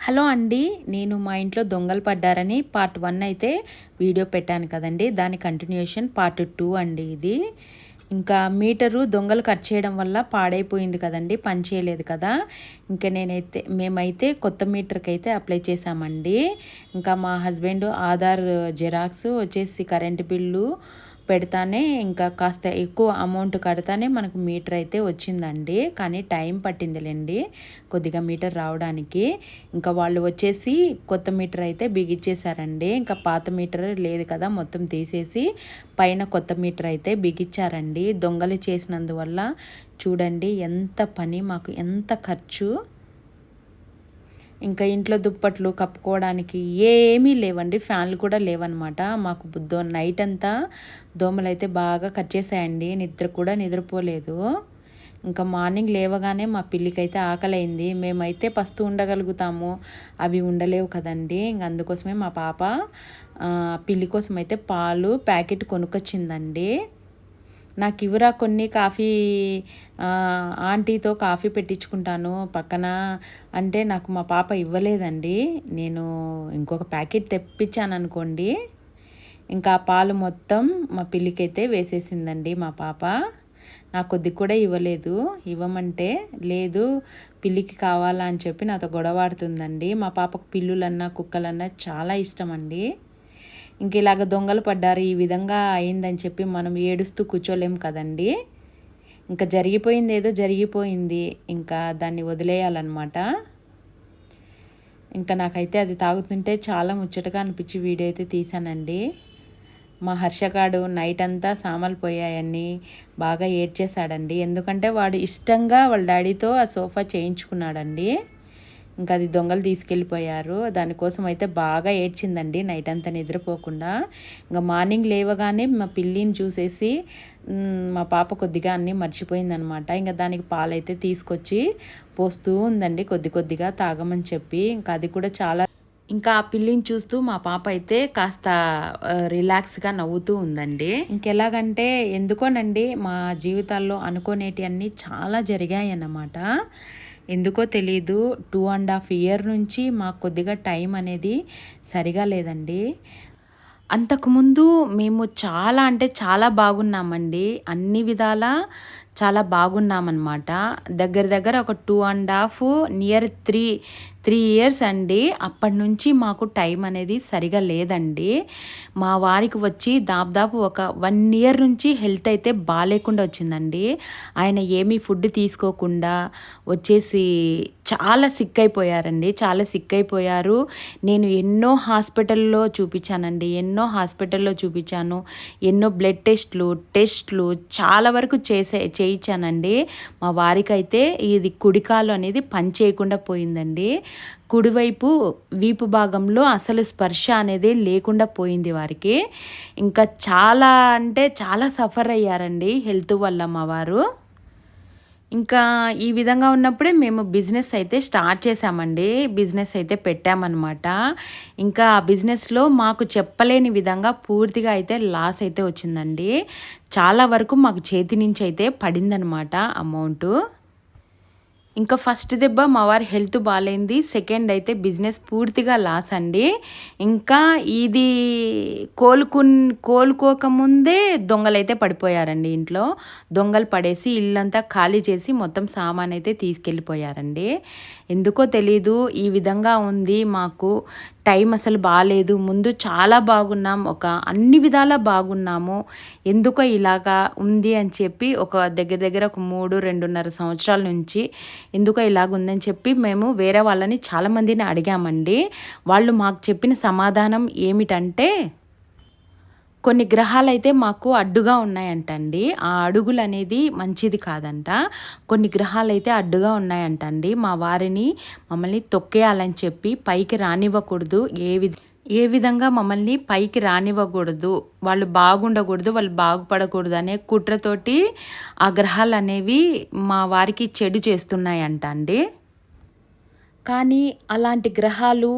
Hello అండి నేను మా ఇంట్లో దొంగలు పడ్డారని పార్ట్ వన్ అయితే వీడియో పెట్టాను కదండి దాని కంటిన్యూషన్ పార్ట్ టూ అండి ఇది. ఇంకా మీటరు దొంగలు కట్ చేయడం వల్ల పాడైపోయింది కదండి పని చేయలేదు కదా. ఇంకా నేనైతే మేమైతే కొత్త మీటర్కి అయితే అప్లై చేసామండి ఇంకా మా హస్బెండ్ ఆధార్ జిరాక్స్ వచ్చేసి కరెంటు బిల్లు పెడతానే ఇంకా కాస్త ఎక్కువ అమౌంట్ కడతానే మనకు మీటర్ అయితే వచ్చిందండి. కానీ టైం పట్టిందిలేండి కొద్దిగా మీటర్ రావడానికి. ఇంకా వాళ్ళు వచ్చేసి కొత్త మీటర్ అయితే బిగిచ్చేసారండి. ఇంకా పాత మీటర్ లేదు కదా మొత్తం తీసేసి పైన కొత్త మీటర్ అయితే బిగిచ్చారండి. దొంగలు చేసినందువల్ల చూడండి ఎంత పని మాకు ఎంత ఖర్చు. ఇంకా ఇంట్లో దుప్పట్లు కప్పుకోవడానికి ఏమీ లేవండి ఫ్యాన్లు కూడా లేవన్నమాట. మాకు బుద్ధో నైట్ అంతా దోమలు అయితే బాగా కట్ చేసాయండి నిద్ర కూడా నిద్రపోలేదు. ఇంకా మార్నింగ్ లేవగానే మా పిల్లికైతే ఆకలైంది. మేమైతే పస్తు ఉండగలుగుతాము. అవి ఉండలేవు కదండి. ఇంక అందుకోసమే మా పాప పిల్లి కోసం అయితే పాలు ప్యాకెట్ కొనుక్కొచ్చిందండి. నాకు ఇవ్వరా కొన్ని కాఫీ ఆంటీతో కాఫీ పెట్టించుకుంటాను పక్కన. అంటే నాకు మా పాప ఇవ్వలేదండి. నేను ఇంకొక ప్యాకెట్ తెప్పించాను అనుకోండి ఇంకా పాలు మొత్తం మా పిల్లికైతే వేసేసిందండి మా పాప. నాకు కొద్ది కూడా ఇవ్వలేదు. ఇవ్వమంటే లేదు పిల్లికి కావాలా అని చెప్పి నాతో గొడవాడుతుందండి మా పాపకు పిల్లులన్నా కుక్కలన్నా చాలా ఇష్టం అండి ఇంక ఇలాగ దొంగలు పడ్డారు ఈ విధంగా అయిందని చెప్పి మనం ఏడుస్తూ కూర్చోలేం కదండి. ఇంకా జరిగిపోయింది ఏదో జరిగిపోయింది ఇంకా దాన్ని వదిలేయాలన్నమాట. ఇంకా నాకైతే అది తాగుతుంటే చాలా ముచ్చటగా అనిపించి వీడియో అయితే తీశానండి. మా హర్షగాడు నైట్ అంతా సామాలు పోయాయని బాగా ఏడ్చేశాడండి. ఎందుకంటే వాడు ఇష్టంగా వాళ్ళ డాడీతో ఆ సోఫా చేయించుకున్నాడండి. ఇంకా అది దొంగలు తీసుకెళ్ళిపోయారు. దానికోసం అయితే బాగా ఏడ్చిందండి. నైట్ అంతా నిద్రపోకుండా. ఇంకా మార్నింగ్ లేవగానే మా పిల్లిని చూసేసి మా పాప కొద్దిగా అన్నీ మర్చిపోయిందనమాట. ఇంకా దానికి పాలైతే తీసుకొచ్చి పోస్తూ ఉందండి. కొద్ది కొద్దిగా తాగమని చెప్పి. ఇంకా అది కూడా చాలా ఇంకా ఆ పిల్లిని చూస్తూ మా పాప అయితే కాస్త రిలాక్స్గా నవ్వుతూ ఉందండి. ఇంకెలాగంటే ఎందుకోనండి మా జీవితాల్లో అనుకోనేటి అన్నీ చాలా జరిగాయి అన్నమాట ఎందుకో తెలీదు. టూ అండ్ హాఫ్ ఇయర్ నుంచి మాకు కొద్దిగా టైం అనేది సరిగా లేదండి. అంతకుముందు మేము చాలా అంటే చాలా బాగున్నామండి. అన్ని విధాల చాలా బాగున్నామన్నమాట. దగ్గర దగ్గర ఒక two and half near three three years అండి. అప్పటి నుంచి మాకు టైం అనేది సరిగా లేదండి. మా వారికి వచ్చి దాదాపు ఒక వన్ ఇయర్ నుంచి హెల్త్ అయితే బాగాలేకుండా వచ్చిందండి. ఆయన ఏమీ ఫుడ్ తీసుకోకుండా వచ్చేసి చాలా సిక్ అయిపోయారండి. చాలా సిక్ అయిపోయారు. నేను ఎన్నో హాస్పిటల్లో చూపించానండి. ఎన్నో హాస్పిటల్లో చూపించాను. ఎన్నో బ్లడ్ టెస్ట్లు టెస్ట్లు చాలా వరకు చేసే చేయించానండి. మా వారికైతే ఇది కుడికాలు అనేది పని చేయకుండా పోయిందండి. కుడివైపు వీపు భాగంలో అసలు స్పర్శ అనేది లేకుండా పోయింది వారికి. ఇంకా చాలా అంటే చాలా సఫర్ అయ్యారండి హెల్త్ వల్ల మా వారు. ఇంకా ఈ విధంగా ఉన్నప్పుడే మేము బిజినెస్ అయితే స్టార్ట్ చేశామండి. బిజినెస్ అయితే పెట్టామన్నమాట. ఇంకా ఆ బిజినెస్లో మాకు చెప్పలేని విధంగా పూర్తిగా అయితే లాస్ అయితే వచ్చిందండి. చాలా వరకు మాకు చేతి నుంచి అయితే పడిందనమాట అమౌంట్ ఇంకా ఫస్ట్ దెబ్బ మా వారి హెల్త్ బాగాలేంది సెకండ్ అయితే బిజినెస్ పూర్తిగా లాస్ అండి. ఇంకా ఇది కోలుకు కోలుకోకముందే దొంగలైతే పడిపోయారండి ఇంట్లో. దొంగలు పడేసి ఇల్లంతా ఖాళీ చేసి మొత్తం సామాన్ అయితే తీసుకెళ్ళిపోయారండి. ఎందుకో తెలీదు ఈ విధంగా ఉంది మాకు. టైం అసలు బాగాలేదు ముందు చాలా బాగున్నాం. ఒక అన్ని విధాలా బాగున్నాము. ఎందుకో ఇలాగా ఉంది అని చెప్పి ఒక దగ్గర దగ్గర ఒక మూడు రెండున్నర సంవత్సరాల నుంచి ఎందుకో ఇలాగ ఉందని చెప్పి మేము వేరే వాళ్ళని చాలామందిని అడిగామండి. వాళ్ళు మాకు చెప్పిన సమాధానం ఏమిటంటే కొన్ని గ్రహాలు అయితే మాకు అడ్డుగా ఉన్నాయంటండి. ఆ అడుగులు అనేది మంచిది కాదంట. కొన్ని గ్రహాలు అయితే అడ్డుగా ఉన్నాయంటండి. మా వారిని మమ్మల్ని తొక్కేయాలని చెప్పి పైకి రానివ్వకూడదు. ఏ విధ ఏ విధంగా మమ్మల్ని పైకి రానివ్వకూడదు. వాళ్ళు బాగుండకూడదు వాళ్ళు బాగుపడకూడదు అనే కుట్రతోటి ఆ గ్రహాలు అనేవి మా వారికి చెడు చేస్తున్నాయంట అండి కానీ అలాంటి గ్రహాలు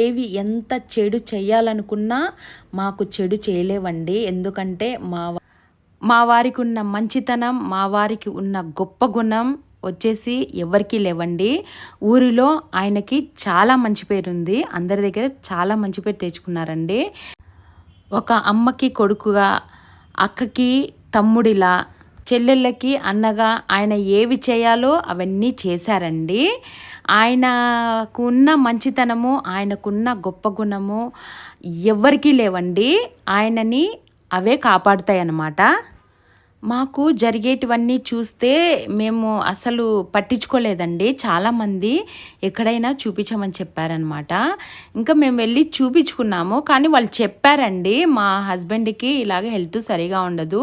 ఏవి ఎంత చెడు చేయాలనుకున్నా మాకు చెడు చేయలేవండి. ఎందుకంటే మా మా వారికి ఉన్న మంచితనం మా వారికి ఉన్న గొప్ప గుణం వచ్చేసి ఎవరికీ లేవండి. ఊరిలో ఆయనకి చాలా మంచి పేరు ఉంది అందరి దగ్గర చాలా మంచి పేరు తెచ్చుకున్నారండి. ఒక అమ్మకి కొడుకుగా అక్కకి తమ్ముడిలా చెల్లెళ్ళకి అన్నగా ఆయన ఏవి చేయాలో అవన్నీ చేశారండి. ఆయనకున్న మంచితనము ఆయనకున్న గొప్ప గుణము ఎవరికీ లేవండి. ఆయనని అవే కాపాడుతాయి అన్నమాట మాకు జరిగేటివన్నీ చూస్తే మేము అసలు పట్టించుకోలేదండి. చాలామంది ఎక్కడైనా చూపించమని చెప్పారనమాట ఇంకా మేము వెళ్ళి చూపించుకున్నాము. కానీ వాళ్ళు చెప్పారండి మా హస్బెండ్కి ఇలాగ హెల్త్ సరిగా ఉండదు.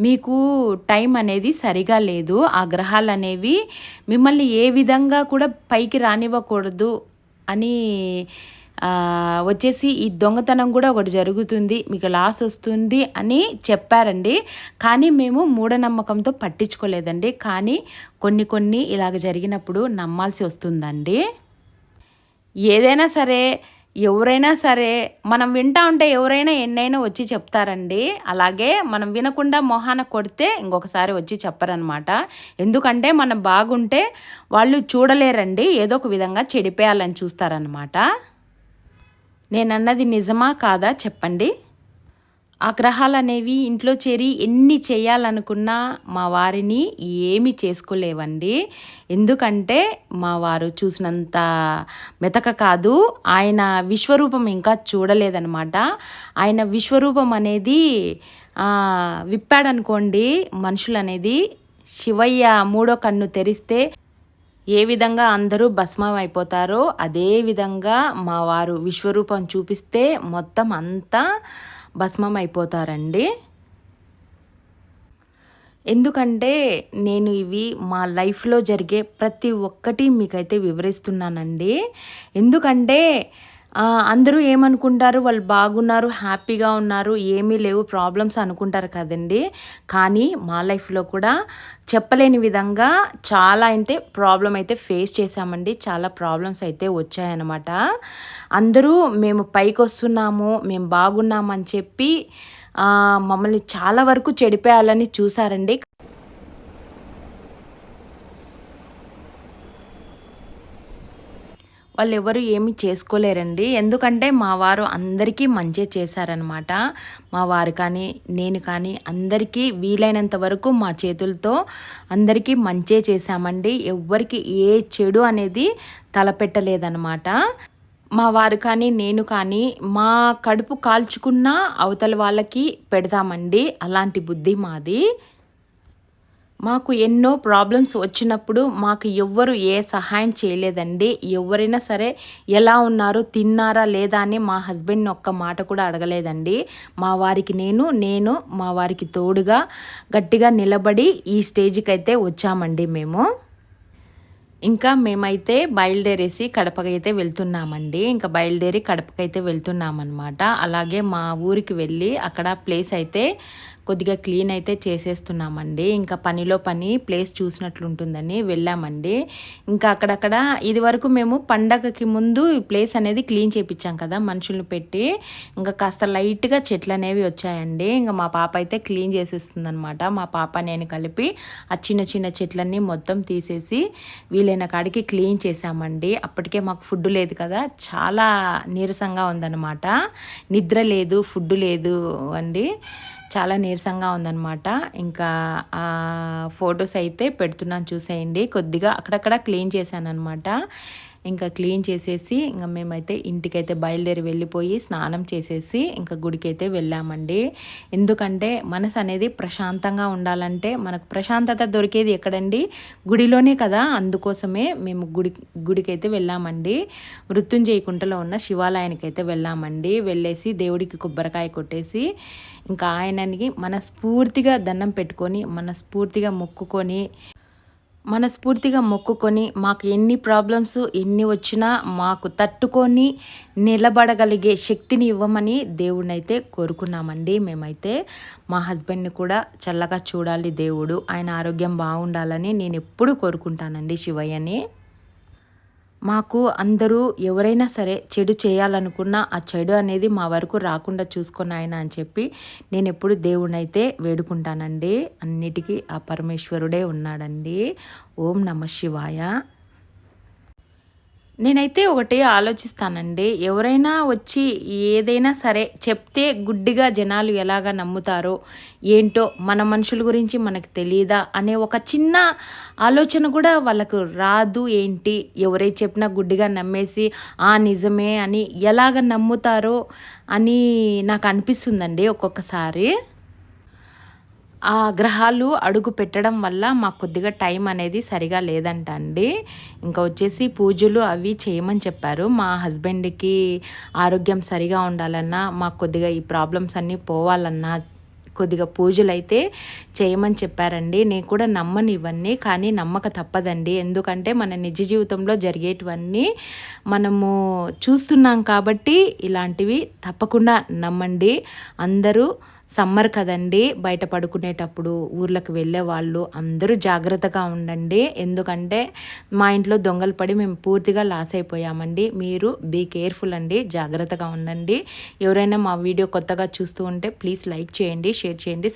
మీకు టైం అనేది సరిగా లేదు. ఆ గ్రహాలు అనేవి మిమ్మల్ని ఏ విధంగా కూడా పైకి రానివ్వకూడదు అని వచ్చేసి ఈ దొంగతనం కూడా ఒకటి జరుగుతుంది మీకు లాస్ వస్తుంది అని చెప్పారండి. కానీ మేము మూఢనమ్మకంతో పట్టించుకోలేదండి. కానీ కొన్ని కొన్ని ఇలాగ జరిగినప్పుడు నమ్మాల్సి వస్తుందండి. ఏదైనా సరే ఎవరైనా సరే మనం వింటా ఉంటే ఎవరైనా ఎన్నైనా వచ్చి చెప్తారండి. అలాగే మనం వినకుండా మొహాన కొడితే ఇంకొకసారి వచ్చి చెప్పరనమాట ఎందుకంటే మనం బాగుంటే వాళ్ళు చూడలేరండి ఏదో ఒక విధంగా చెడిపోయాలని చూస్తారనమాట నేనన్నది నిజమా కాదా చెప్పండి? ఆ గ్రహాలు అనేవి ఇంట్లో చేరి ఎన్ని చేయాలనుకున్నా మా వారిని ఏమి చేసుకోలేవండి. ఎందుకంటే మా వారు చూసినంత మెతక కాదు. ఆయన విశ్వరూపం ఇంకా చూడలేదనమాట ఆయన విశ్వరూపం అనేది విప్పాడనుకోండి మనుషులు అనేది శివయ్య మూడో కన్ను తెరిస్తే ఏ విధంగా అందరూ భస్మం అయిపోతారో అదే విధంగా మా వారు విశ్వరూపం చూపిస్తే మొత్తం అంతా భస్మం అయిపోతారండి ఎందుకంటే నేను ఇవి మా లైఫ్లో జరిగే ప్రతి ఒక్కటి మీకైతే వివరిస్తున్నానండి. ఎందుకంటే అందరూ ఏమనుకుంటారు? వాళ్ళు బాగున్నారు హ్యాపీగా ఉన్నారు ఏమీ లేవు ప్రాబ్లమ్స్ అనుకుంటారు కదండి. కానీ మా లైఫ్లో కూడా చెప్పలేని విధంగా చాలా అయితే ప్రాబ్లం అయితే ఫేస్ చేశామండి. చాలా ప్రాబ్లమ్స్ అయితే వచ్చాయన్నమాట. అందరూ మేము పైకి వస్తున్నాము మేము బాగున్నామని చెప్పి మమ్మల్ని చాలా వరకు చెడిపేయాలని చూసారండి వాళ్ళు ఎవరు ఏమీ చేసుకోలేరండి. ఎందుకంటే మా వారు అందరికీ మంచి చేశారనమాట మా వారు కానీ నేను కానీ అందరికీ వీలైనంత వరకు మా చేతులతో అందరికీ మంచే చేశామండి. ఎవ్వరికి ఏ చెడు అనేది తలపెట్టలేదనమాట మా వారు కానీ నేను కానీ మా కడుపు కాల్చుకున్న అవతల వాళ్ళకి పెడతామండి. అలాంటి బుద్ధి మాది. మాకు ఎన్నో ప్రాబ్లమ్స్ వచ్చినప్పుడు మాకు ఎవ్వరు ఏ సహాయం చేయలేదండి. ఎవరైనా సరే ఎలా ఉన్నారు తిన్నారా లేదా అని మా హస్బెండ్ని ఒక్క మాట కూడా అడగలేదండి. మా వారికి నేను నేను మా వారికి తోడుగా గట్టిగా నిలబడి ఈ స్టేజ్కి అయితే వచ్చామండి మేము. ఇంకా మేమైతే బయలుదేరేసి కడపకైతే వెళ్తున్నామండి. ఇంకా బయలుదేరి కడపకైతే వెళ్తున్నామన్నమాట. అలాగే మా ఊరికి వెళ్ళి అక్కడ ప్లేస్ అయితే కొద్దిగా క్లీన్ అయితే చేసేస్తున్నామండి. ఇంకా పనిలో పని ప్లేస్ చూసినట్లు ఉంటుందని వెళ్ళామండి. ఇంకా అక్కడక్కడ ఇది వరకు మేము పండగకి ముందు ఈ ప్లేస్ అనేది క్లీన్ చేయించాం కదా మనుషులను పెట్టి. ఇంకా కాస్త లైట్గా చెట్లు అనేవి వచ్చాయండి. ఇంకా మా పాప అయితే క్లీన్ చేసేస్తుంది అనమాట మా పాప నేను కలిపి ఆ చిన్న చిన్న చెట్లన్నీ మొత్తం తీసేసి వీలైన కాడికి క్లీన్ చేసామండి అప్పటికే మాకు ఫుడ్ లేదు కదా. చాలా నీరసంగా ఉందన్నమాట. నిద్ర లేదు ఫుడ్ లేదు అండి. చాలా నీరసంగా ఉందన్నమాట. ఇంకా ఆ ఫొటోస్ అయితే పెడుతున్నాను చూసేయండి. కొద్దిగా అక్కడక్కడ క్లీన్ చేశాను అనమాట ఇంకా క్లీన్ చేసేసి ఇంకా మేమైతే ఇంటికైతే బయలుదేరి వెళ్ళిపోయి స్నానం చేసేసి ఇంకా గుడికైతే వెళ్ళామండి. ఎందుకంటే మనసు అనేది ప్రశాంతంగా ఉండాలంటే మనకు ప్రశాంతత దొరికేది ఎక్కడండి? గుడిలోనే కదా. అందుకోసమే మేము గుడి గుడికైతే వెళ్ళామండి. మృత్యుంజయ కుంటలో ఉన్న శివాలయానికి అయితే వెళ్ళామండి. వెళ్ళేసి దేవుడికి కొబ్బరికాయ కొట్టేసి ఇంకా ఆయనకి మనస్ఫూర్తిగా దండం పెట్టుకొని మనస్ఫూర్తిగా మొక్కుకొని మనస్ఫూర్తిగా మొక్కుకొని మాకు ఎన్ని ప్రాబ్లమ్స్ ఎన్ని వచ్చినా మాకు తట్టుకొని నిలబడగలిగే శక్తిని ఇవ్వమని దేవుడినైతే కోరుకున్నామండి. మేమైతే మా హస్బెండ్ని కూడా చల్లగా చూడాలి దేవుడు. ఆయన ఆరోగ్యం బాగుండాలని నేను ఎప్పుడూ కోరుకుంటానండి శివయ్యని. మాకు అందరూ ఎవరైనా సరే చెడు చేయాలనుకున్నా ఆ చెడు అనేది మా వరకు రాకుండా చూసుకొని ఆయన అని చెప్పి నేను ఎప్పుడు దేవుణ్ణైతే వేడుకుంటానండి. అన్నిటికీ ఆ పరమేశ్వరుడే ఉన్నాడండి. ఓం నమ శివాయ. నేనైతే ఒకటి ఆలోచిస్తానండి. ఎవరైనా వచ్చి ఏదైనా సరే చెప్తే గుడ్డిగా జనాలు ఎలాగ నమ్ముతారో ఏంటో మన మనుషుల గురించి మనకు తెలియదా అనే ఒక చిన్న ఆలోచన కూడా వాళ్ళకు రాదు ఏంటి? ఎవరై చెప్పినా గుడ్డిగా నమ్మేసి ఆ నిజమే అని ఎలాగ నమ్ముతారో అని నాకు అనిపిస్తుందండి ఒక్కొక్కసారి. ఆ గ్రహాలు అడుగు పెట్టడం వల్ల మాకు కొద్దిగా టైం అనేది సరిగా లేదంట అండి ఇంకా వచ్చేసి పూజలు అవి చేయమని చెప్పారు. మా హస్బెండ్కి ఆరోగ్యం సరిగా ఉండాలన్నా మాకు కొద్దిగా ఈ ప్రాబ్లమ్స్ అన్నీ పోవాలన్నా కొద్దిగా పూజలు అయితే చేయమని చెప్పారండి. నేను కూడా నమ్మను ఇవన్నీ కానీ నమ్మక తప్పదండి. ఎందుకంటే మన నిజ జీవితంలో జరిగేటివన్నీ మనము చూస్తున్నాం కాబట్టి ఇలాంటివి తప్పకుండా నమ్మండి. అందరూ సమ్మర్ కదండి బయట పడుకునేటప్పుడు ఊర్లకు వెళ్ళే వాళ్ళు అందరూ జాగ్రత్తగా ఉండండి. ఎందుకంటే మా ఇంట్లో దొంగలు పడి మేము పూర్తిగా లాస్ అయిపోయామండి. మీరు బీ కేర్ఫుల్ అండి జాగ్రత్తగా ఉండండి. ఎవరైనా మా వీడియో కొత్తగా చూస్తూ ఉంటే ప్లీజ్ లైక్ చేయండి షేర్ చేయండి